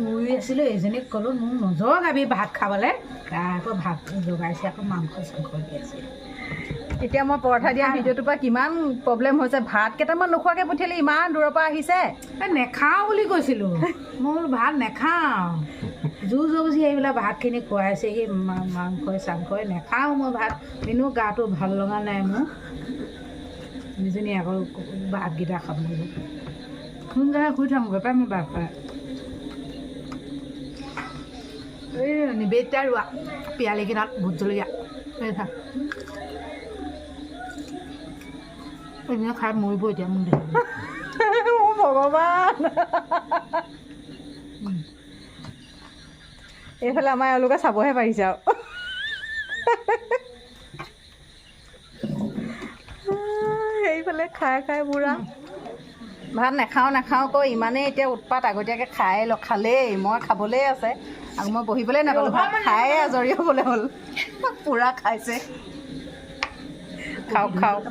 শুই আছিলোঁ এইজনীক ক'লোঁ মোক নজগাবি ভাত খাবলৈ। আকৌ ভাত জগাইছে আকৌ মাংস চাংস দি আছে। এতিয়া মই পৰঠা দিয়া ভিডিঅ'টোৰ পৰা কিমান প্ৰব্লেম হৈছে ভাত কেইটামান নোখোৱাকৈ পঠিয়ালে ইমান দূৰৰ পৰা আহিছে। নেখাওঁ বুলি কৈছিলোঁ। মই বোলো ভাত নেখাওঁ। জোৰ জবজি আহি পেলাই ভাতখিনি খুৱাইছেহি মা- মাংসই চাংসই নেখাওঁ মই ভাত। এনেও গাটো ভাল লগা নাই মোৰ। দুজনী আকৌ ভাতকেইটা খাব লাগিব। সোনকালে শুই থাকোঁগৈ পাই মই ভাত খাই এই নিবেদিতা ৰোৱা পিয়ালিকেইটাত ভোট জলকীয়া এই খা এনে খাই মৰিব এতিয়া মোক দেখি অ' ভগৱান এইফালে আমাৰ এওঁলোকে চাবহে পাৰিছে আৰু সেইফালে খাই খাই বুঢ়া ভাত নাখাওঁ নাখাওঁ কৈ ইমানেই এতিয়া উৎপাত আগতীয়াকৈ খাই খালেই মই খাবলেই আছে আকৌ মই বহিবলৈ নাপালোঁ ভাত খায়ে আজৰি হ'বলৈ হ'ল। পূৰা খাইছে। খাওক খাওক?